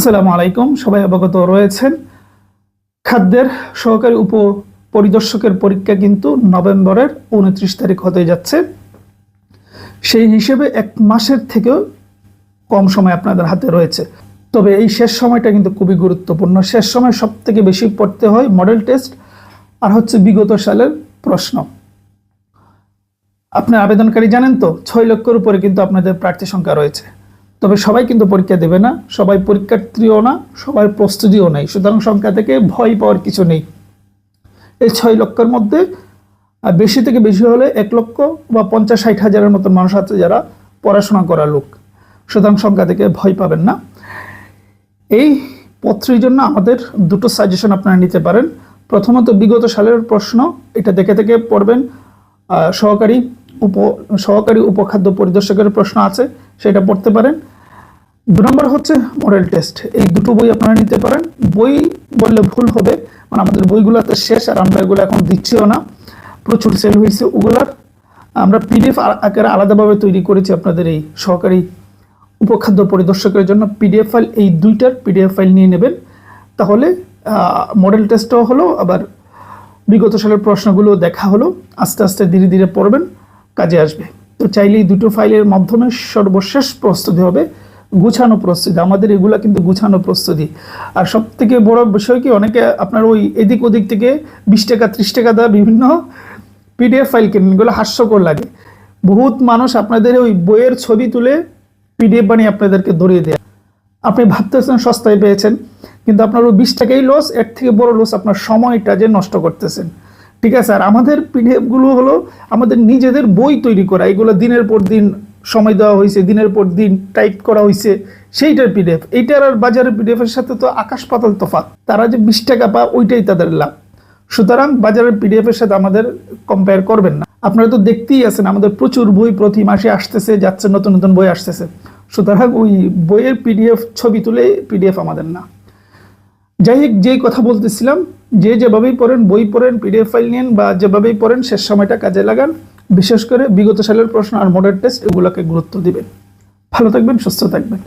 আসসালামু আলাইকুম। সবাই অবগত রয়েছেন। খাদ্যের সহকারী উপ পরিদর্শকের পরীক্ষা কিন্তু নভেম্বরের উনত্রিশ তারিখ হতে যাচ্ছে। সেই হিসেবে এক মাসের থেকেও কম সময় আপনাদের হাতে রয়েছে। তবে এই শেষ সময়টা কিন্তু খুবই গুরুত্বপূর্ণ। শেষ সময় সব থেকে বেশি পড়তে হয় মডেল টেস্ট আর হচ্ছে বিগত সালের প্রশ্ন। আপনি আবেদনকারী জানেন তো, ছয় লক্ষের উপরে কিন্তু আপনাদের প্রার্থী সংখ্যা রয়েছে। তবে সবাই কিন্তু পরীক্ষা দেবে না, সবাই পরীক্ষার্থীও না, সবার প্রস্তুতিও নেই। সুতরাং সংখ্যা থেকে ভয় পাওয়ার কিছু নেই। এই ছয় লক্ষের মধ্যে বেশি থেকে বেশি হলে এক লক্ষ বা পঞ্চাশ ষাট হাজারের মতো মানুষ আছে যারা পড়াশোনা করা লোক। সুতরাং সংখ্যা থেকে ভয় পাবেন না। এই পত্রের জন্য আমাদের দুটো সাজেশন আপনারা নিতে পারেন। প্রথমত বিগত সালের প্রশ্ন, এটা দেখে থেকে পড়বেন। সহকারী উপ, সহকারী উপখাদ্য পরিদর্শকের প্রশ্ন আছে, সেটা পড়তে পারেন। দু নম্বর হচ্ছে মডেল টেস্ট। এই দুটো বই আপনারা নিতে পারেন। বই বললে ভুল হবে মানে আমাদের বইগুলোতে শেষ আর আমরা এগুলো এখন দিচ্ছিও না। প্রচুর সেল হয়েছে ওগুলার। আমরা পিডিএফ আকারে আলাদাভাবে তৈরি করেছি আপনাদের এই সহকারী উপখাদ্য পরিদর্শকের জন্য। পিডিএফ ফাইল এই দুইটার পিডিএফ ফাইল নিয়ে নেবেন। তাহলে মডেল টেস্টও হলো, আবার বিগত সালের প্রশ্নগুলো দেখা হলো। আস্তে আস্তে ধীরে ধীরে পড়বেন, কাজে আসবে। তো চাইলেই দুটো ফাইলের মাধ্যমে সর্বশেষ প্রস্তুতি হবে। গুছানো প্রস্তুতি, আমাদের এগুলা কিন্তু গুছানো প্রস্তুতি। আর সব থেকে বড় বিষয় কি, অনেকে আপনার ওই এদিক ওদিক থেকে বিশ টাকা, ত্রিশ টাকা দেওয়া বিভিন্ন পিডিএফ ফাইল কেনেন, এগুলো হাস্যকর লাগে। বহুত মানুষ আপনাদের ওই বইয়ের ছবি তুলে পিডিএফ বানিয়ে আপনাদেরকে ধরিয়ে দেয়। আপনি ভাবতেছেন সস্তায় পেয়েছেন, কিন্তু আপনার ওই বিশ টাকাই লস এর থেকে বড় লস আপনার সময়টা যে নষ্ট করতেছেন। ঠিক আছে, আর আমাদের পিডিএফগুলো হলো আমাদের নিজেদের বই তৈরি করা, এগুলো দিনের পর দিন সময় দেওয়া হয়েছে, দিনের পর দিন টাইপ করা হয়েছে, সেইটার পিডিএফ এইটার আর বাজারের পিডিএফ এর সাথে তো আকাশ পাতাল তফাৎ। তারা যে বিশ টাকা পায়, ওইটাই তাদের লাভ। সুতরাং বাজারের পিডিএফ এর সাথে আমাদের কম্পেয়ার করবেন না। আপনারা তো দেখতেই আছেন, আমাদের প্রচুর বই প্রতি মাসে আসতেছে, যাচ্ছে, নতুন নতুন বই আসতেছে। সুতরাং ওই বইয়ের পিডিএফ ছবি তুলে পিডিএফ আমাদের না। যাই হোক, যেই কথা বলতেছিলাম, যে যেভাবেই পড়েন, বই পড়েন পিডিএফ ফাইল নিন বা যেভাবেই পড়েন, শেষ সময়টা কাজে লাগান। বিশেষ করে বিগত সালের প্রশ্ন আর মডেল টেস্ট এগুলোকে গুরুত্ব দিবেন। ভালো থাকবেন, সুস্থ থাকবেন।